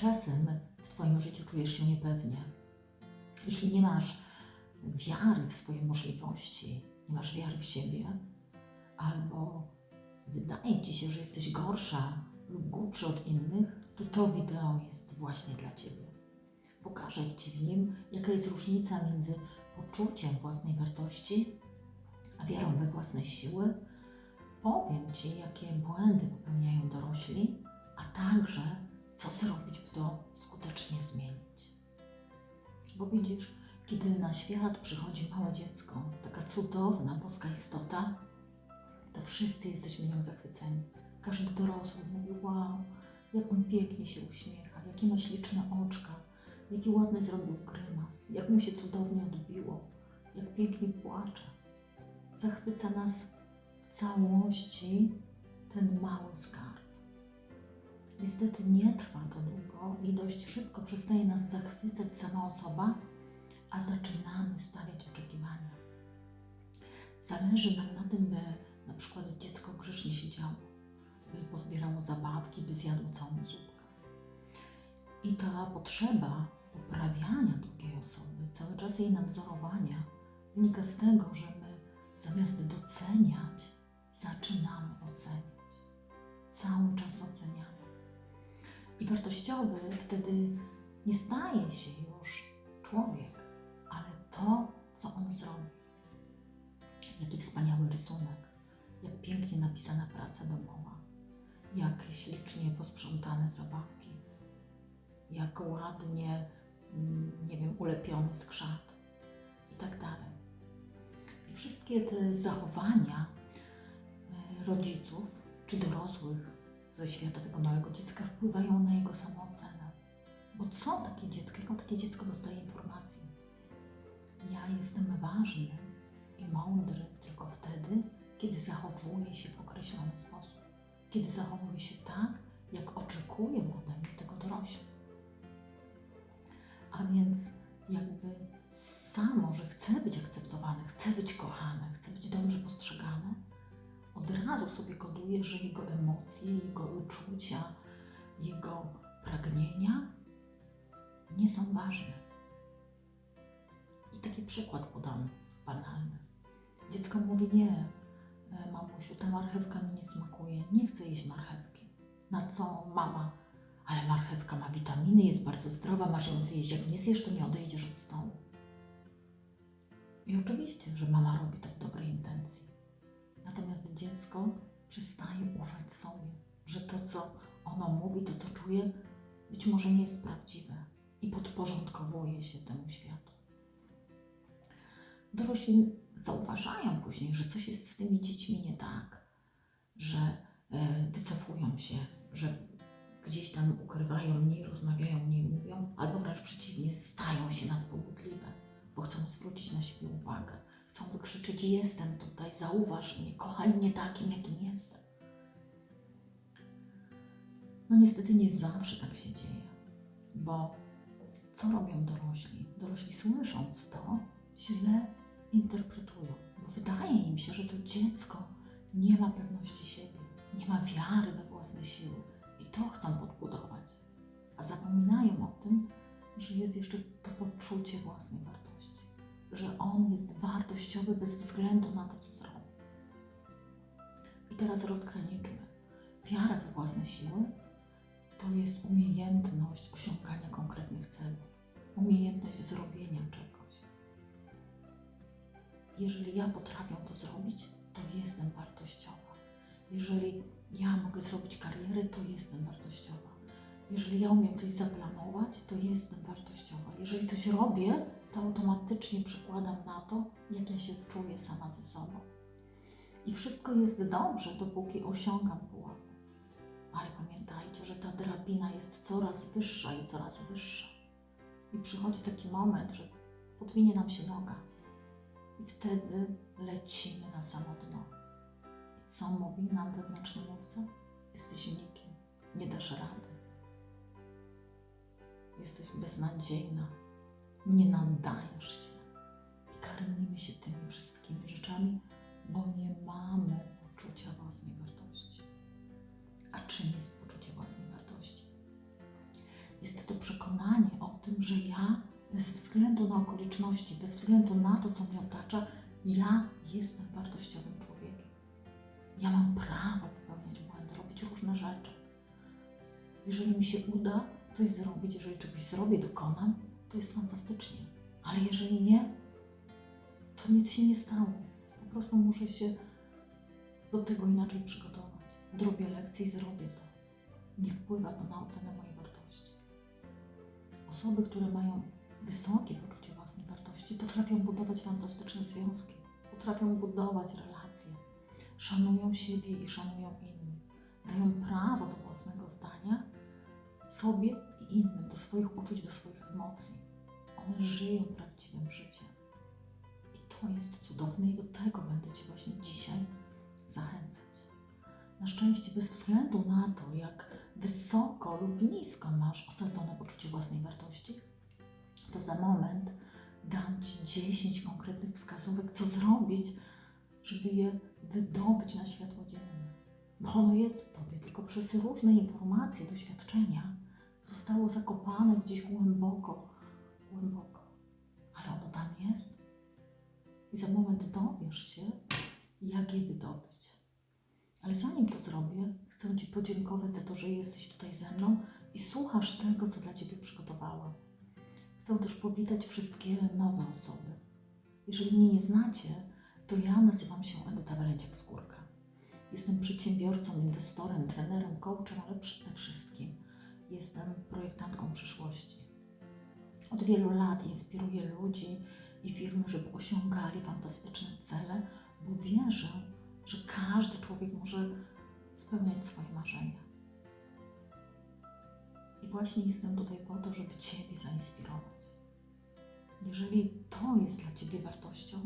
czasem w Twoim życiu czujesz się niepewnie, jeśli nie masz wiary w swoje możliwości, nie masz wiary w siebie, albo wydaje Ci się, że jesteś gorsza lub głupsza od innych, to to wideo jest właśnie dla Ciebie. Pokażę Ci w nim, jaka jest różnica między poczuciem własnej wartości a wiarą we własne siły. Powiem Ci, jakie błędy popełniają dorośli, a także co zrobić, by to skutecznie zmienić. Bo widzisz, kiedy na świat przychodzi małe dziecko, taka cudowna, boska istota, to wszyscy jesteśmy nią zachwyceni. Każdy dorosły mówi: Wow, jak on pięknie się uśmiecha, jakie ma śliczne oczka, jaki ładny zrobił grymas, jak mu się cudownie odbiło, jak pięknie płacze. Zachwyca nas w całości ten mały skarb. Niestety nie trwa to długo i dość szybko przestaje nas zachwycać sama osoba, a zaczynamy stawiać oczekiwania. Zależy nam na tym, by na przykład dziecko grzecznie siedziało, by pozbierało zabawki, by zjadło całą zupkę. I ta potrzeba poprawiania drugiej osoby, cały czas jej nadzorowania, wynika z tego, że my zamiast doceniać, zaczynamy oceniać. Cały czas oceniamy. I wartościowy wtedy nie staje się już człowiek, ale to, co on zrobi. Jaki wspaniały rysunek, jak pięknie napisana praca domowa, jak ślicznie posprzątane zabawki, jak ładnie, mm, nie wiem, ulepiony skrzat i tak dalej. Wszystkie te zachowania e, rodziców czy dorosłych ze świata tego małego dziecka wpływają na jego samoocenę. Bo co takie dziecko, jaką takie dziecko dostaje informację? Ja jestem ważny i mądry tylko wtedy, kiedy zachowuję się w określony sposób. Kiedy zachowuję się tak, jak oczekują ode mnie tego dorośli. A więc jakby samo, że chcę być akceptowany, chcę być kochany, chcę być dobrze postrzegany, od razu sobie koduje, że jego emocje, jego uczucia, jego pragnienia nie są ważne. I taki przykład podam banalny. Dziecko mówi: Nie, e, mamusiu, ta marchewka mi nie smakuje, nie chcę jeść marchewki. Na co mama? Ale marchewka ma witaminy, jest bardzo zdrowa, masz ją zjeść. Jak nie zjesz, to nie odejdziesz od stołu. I oczywiście, że mama robi to w dobrej intencji. Natomiast dziecko przestaje ufać sobie, że to, co ono mówi, to, co czuje, być może nie jest prawdziwe i podporządkowuje się temu światu. Dorośli zauważają później, że coś jest z tymi dziećmi nie tak, że e, wycofują się, że gdzieś tam ukrywają mniej, rozmawiają mniej, mówią, albo wręcz przeciwnie, stają się nadpobudliwe, bo chcą zwrócić na siebie uwagę, chcą wykrzyczeć: Jestem tutaj, zauważ mnie, kochaj mnie takim, jakim jestem. No niestety nie zawsze tak się dzieje, bo co robią dorośli? Dorośli słysząc to, źle interpretują, bo wydaje im się, że to dziecko nie ma pewności siebie, nie ma wiary we własne siły i to chcą podbudować, a zapominają o tym, że jest jeszcze to poczucie własnej wartości, że on jest wartościowy bez względu na to, co zrobi. I teraz rozgraniczmy. Wiara we własne siły to jest umiejętność osiągania konkretnych celów, umiejętność zrobienia czegoś. Jeżeli ja potrafię to zrobić, to jestem wartościowa. Jeżeli ja mogę zrobić karierę, to jestem wartościowa. Jeżeli ja umiem coś zaplanować, to jestem wartościowa. Jeżeli coś robię, to automatycznie przekładam na to, jak ja się czuję sama ze sobą. I wszystko jest dobrze, dopóki osiągam pułapę. Ale pamiętajcie, że ta drabina jest coraz wyższa i coraz wyższa. I przychodzi taki moment, że podwinie nam się noga. I wtedy lecimy na samo dno. I co mówi nam wewnętrzny mówca? Jesteś nikim, nie dasz rady. Jesteś beznadziejna, nie nadajesz się. I karmimy się tymi wszystkimi rzeczami, bo nie mamy poczucia własnej wartości. A czym jest poczucie własnej wartości? Jest to przekonanie o tym, że ja bez względu na okoliczności, bez względu na to, co mnie otacza, ja jestem wartościowym człowiekiem. Ja mam prawo popełniać błędy, robić różne rzeczy. Jeżeli mi się uda coś zrobić, jeżeli czegoś zrobię, dokonam, to jest fantastycznie. Ale jeżeli nie, to nic się nie stało. Po prostu muszę się do tego inaczej przygotować. Drobię lekcje i zrobię to. Nie wpływa to na ocenę mojej wartości. Osoby, które mają wysokie poczucie własnej wartości, potrafią budować fantastyczne związki, potrafią budować relacje, szanują siebie i szanują innych, dają prawo do własnego zdania sobie i innym, do swoich uczuć, do swoich emocji. One żyją prawdziwym życiem. I to jest cudowne i do tego będę Cię właśnie dzisiaj zachęcać. Na szczęście, bez względu na to, jak wysoko lub nisko masz osadzone poczucie własnej wartości, to za moment dam Ci 10 konkretnych wskazówek, co zrobić, żeby je wydobyć na światło dzienne. Bo ono jest w Tobie, tylko przez różne informacje, doświadczenia zostało zakopane gdzieś głęboko. Za moment dowiesz się, jak je wydobyć. Ale zanim to zrobię, chcę Ci podziękować za to, że jesteś tutaj ze mną i słuchasz tego, co dla Ciebie przygotowałam. Chcę też powitać wszystkie nowe osoby. Jeżeli mnie nie znacie, to ja nazywam się Edyta Walenciak-Skórka. Jestem przedsiębiorcą, inwestorem, trenerem, coachem, ale przede wszystkim jestem projektantką przyszłości. Od wielu lat inspiruję ludzi i firmy, żeby osiągali fantastyczne cele, bo wierzę, że każdy człowiek może spełniać swoje marzenia. I właśnie jestem tutaj po to, żeby Ciebie zainspirować. Jeżeli to jest dla Ciebie wartością,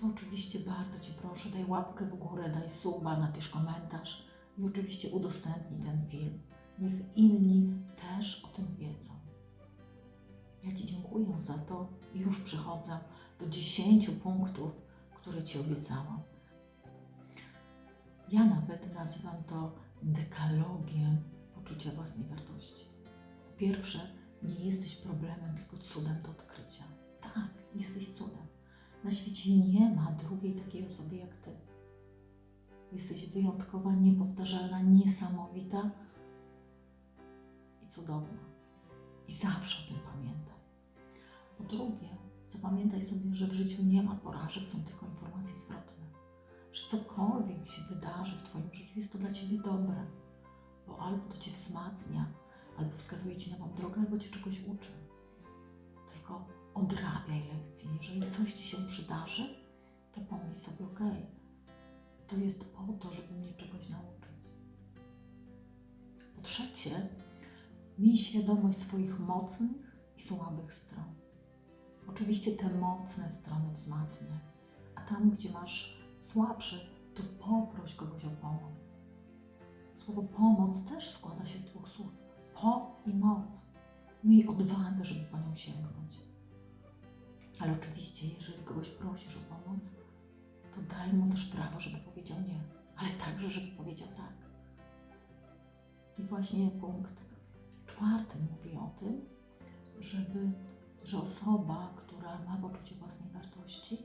to oczywiście bardzo Cię proszę, daj łapkę w górę, daj suba, napisz komentarz i oczywiście udostępnij ten film. Niech inni też o tym wiedzą. Ja Ci dziękuję za to i już przechodzę do 10 punktów, które Ci obiecałam. Ja nawet nazywam to dekalogiem poczucia własnej wartości. Po pierwsze, nie jesteś problemem, tylko cudem do odkrycia. Tak, jesteś cudem. Na świecie nie ma drugiej takiej osoby jak Ty. Jesteś wyjątkowa, niepowtarzalna, niesamowita i cudowna. I zawsze o tym pamiętaj. Po drugie, zapamiętaj sobie, że w życiu nie ma porażek, są tylko informacje zwrotne. Że cokolwiek się wydarzy w Twoim życiu, jest to dla Ciebie dobre, bo albo to Cię wzmacnia, albo wskazuje Ci nową drogę, albo Cię czegoś uczy. Tylko odrabiaj lekcje. Jeżeli coś Ci się przydarzy, to pomyśl sobie, ok, to jest po to, żeby mnie czegoś nauczyć. Po trzecie, miej świadomość swoich mocnych i słabych stron. Oczywiście te mocne strony wzmacniaj, a tam, gdzie masz słabsze, to poproś kogoś o pomoc. Słowo pomoc też składa się z dwóch słów. Po i moc. Miej odwagę, żeby po nią sięgnąć. Ale oczywiście, jeżeli kogoś prosisz o pomoc, to daj mu też prawo, żeby powiedział nie, ale także, żeby powiedział tak. I właśnie punkt czwarty mówi o tym, żeby, że osoba, która ma poczucie własnej wartości,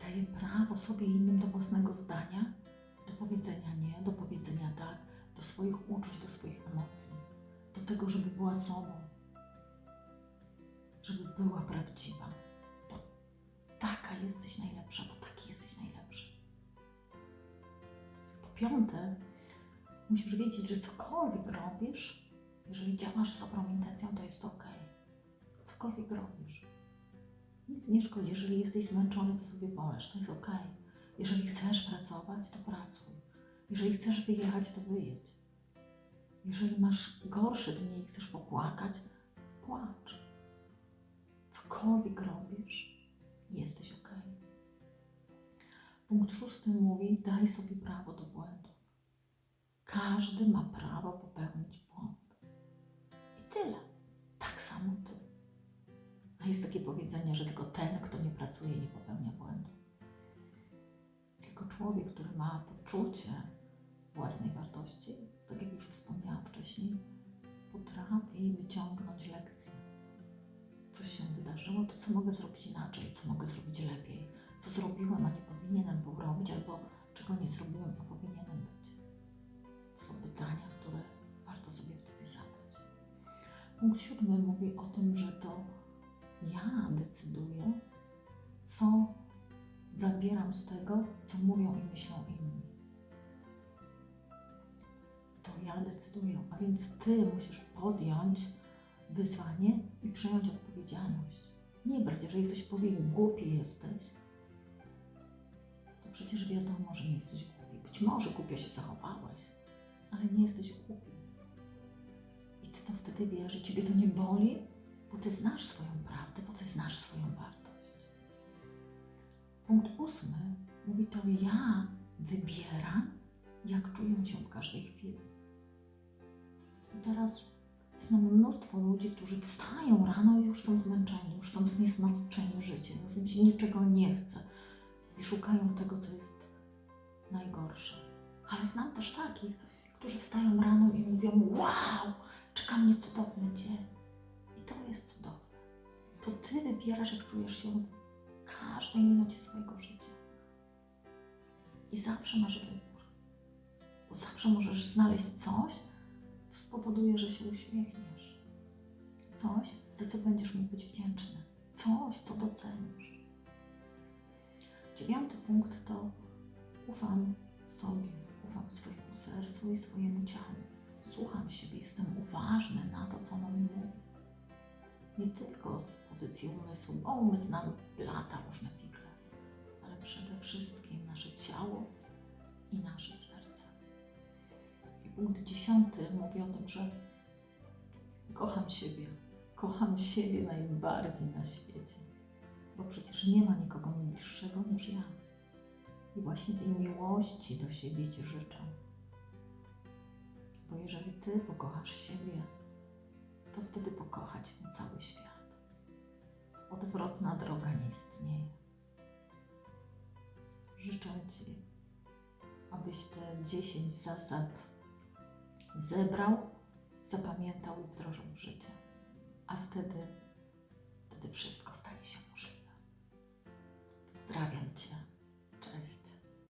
daje prawo sobie i innym do własnego zdania, do powiedzenia nie, do powiedzenia tak, do swoich uczuć, do swoich emocji, do tego, żeby była sobą, żeby była prawdziwa. Bo taka jesteś najlepsza, bo taki jesteś najlepszy. Po piąte, musisz wiedzieć, że cokolwiek robisz, jeżeli działasz z dobrą intencją, to jest ok. Cokolwiek robisz. Nic nie szkodzi. Jeżeli jesteś zmęczony, to sobie poleż, to jest ok. Jeżeli chcesz pracować, to pracuj. Jeżeli chcesz wyjechać, to wyjedź. Jeżeli masz gorsze dni i chcesz popłakać, płacz. Cokolwiek robisz, jesteś ok. Punkt szósty mówi: daj sobie prawo do błędów. Każdy ma prawo popełnić błąd. I tyle. Tak samo ty. A jest takie powiedzenie, że tylko ten, kto nie pracuje, nie popełnia błędu. Tylko człowiek, który ma poczucie własnej wartości, tak jak już wspomniałam wcześniej, potrafi wyciągnąć lekcję. Coś się wydarzyło, to co mogę zrobić inaczej, co mogę zrobić lepiej, co zrobiłem, a nie powinienem był robić, albo czego nie zrobiłem, a powinienem być. To są pytania, które warto sobie wtedy zadać. Punkt siódmy mówi o tym, że to ja decyduję, co zabieram z tego, co mówią i myślą inni. To ja decyduję, a więc ty musisz podjąć wyzwanie i przejąć odpowiedzialność. Nie brać, jeżeli ktoś powie, głupi jesteś, to przecież wiadomo, że nie jesteś głupi. Być może głupio się zachowałeś, ale nie jesteś głupi. I ty to wtedy wiesz, że ciebie to nie boli, bo ty znasz swoją prawdę, bo ty znasz swoją wartość. Punkt ósmy mówi to ja wybieram, jak czuję się w każdej chwili. I teraz znam mnóstwo ludzi, którzy wstają rano i już są zmęczeni, już są zniesmaczeni życiem, już im się niczego nie chce i szukają tego, co jest najgorsze. Ale znam też takich, którzy wstają rano i mówią: Wow, czeka mnie cudowny dzień. To jest cudowne. To ty wybierasz, jak czujesz się w każdej minucie swojego życia. I zawsze masz wybór. Bo zawsze możesz znaleźć coś, co spowoduje, że się uśmiechniesz. Coś, za co będziesz mógł być wdzięczny. Coś, co docenisz. Dziewiąty punkt to ufam sobie, ufam swojemu sercu i swojemu ciału. Słucham siebie, jestem uważny na to, co ono mi mówi. Nie tylko z pozycji umysłu, bo umysł nam lata różne figle, ale przede wszystkim nasze ciało i nasze serce. I punkt dziesiąty mówi o tym, że kocham siebie. Kocham siebie najbardziej na świecie, bo przecież nie ma nikogo bliższego niż ja. I właśnie tej miłości do siebie Ci życzę. Bo jeżeli Ty pokochasz siebie, wtedy pokocha Cię cały świat. Odwrotna droga nie istnieje. Życzę Ci, abyś te 10 zasad zebrał, zapamiętał i wdrożył w życie. A wtedy, wtedy wszystko stanie się możliwe. Pozdrawiam Cię. Cześć.